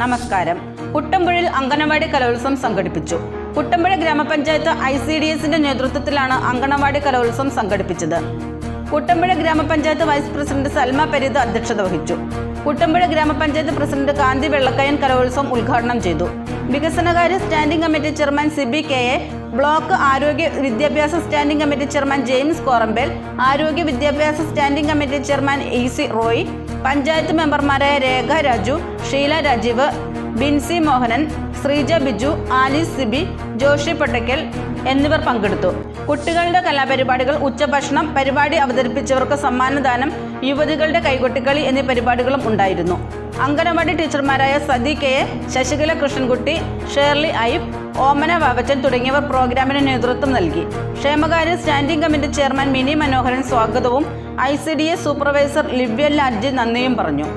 നമസ്കാരം. കുട്ടമ്പുഴയിൽ അങ്കണവാടി കലോത്സവം സംഘടിപ്പിച്ചു. കുട്ടമ്പുഴ ഗ്രാമപഞ്ചായത്ത് ഐ സി ഡി എസിന്റെ നേതൃത്വത്തിലാണ് അങ്കണവാടി കലോത്സവം സംഘടിപ്പിച്ചത്. കുട്ടമ്പുഴ ഗ്രാമപഞ്ചായത്ത് വൈസ് പ്രസിഡന്റ് സൽമ പരീദ് അധ്യക്ഷത വഹിച്ചു. കുട്ടമ്പുഴ ഗ്രാമപഞ്ചായത്ത് പ്രസിഡന്റ് കാന്തി വെള്ളക്കയൻ കലോത്സവം ഉദ്ഘാടനം ചെയ്തു. വികസനകാര്യ standing committee chairman Siby K A block ആരോഗ്യ വിദ്യാഭ്യാസ standing committee chairman James Korampel ആരോഗ്യ വിദ്യാഭ്യാസ standing committee chairman E C Roy panchayat മെമ്പർമാരായ രേഖ രാജു ഷീല രാജീവ് ബിൻസി മോഹനൻ ശ്രീജ ബിജു ആലിസ് സിബി ജോഷി പട്ടക്കൽ എന്നിവർ പങ്കെടുത്തു. കുട്ടികളുടെ കലാപരിപാടികൾ ഉച്ചഭക്ഷണം പരിപാടി അവതരിപ്പിച്ചവർക്ക് സമ്മാനദാനം യുവതികളുടെ കൈകൊട്ടിക്കളി എന്നീ പരിപാടികളും ഉണ്ടായിരുന്നു. Anganwadi ടീച്ചർമാരായ Sathi K A Sasikala Krishnankutty Shirley Ibe Omana Vavachan തുടങ്ങിയവർ പ്രോഗ്രാമിന് നേതൃത്വം നൽകി. ക്ഷേമകാര്യ standing committee chairman Mini Manoharan സ്വാഗതവും I C D S supervisor Livya Lalji നന്ദിയും പറഞ്ഞു.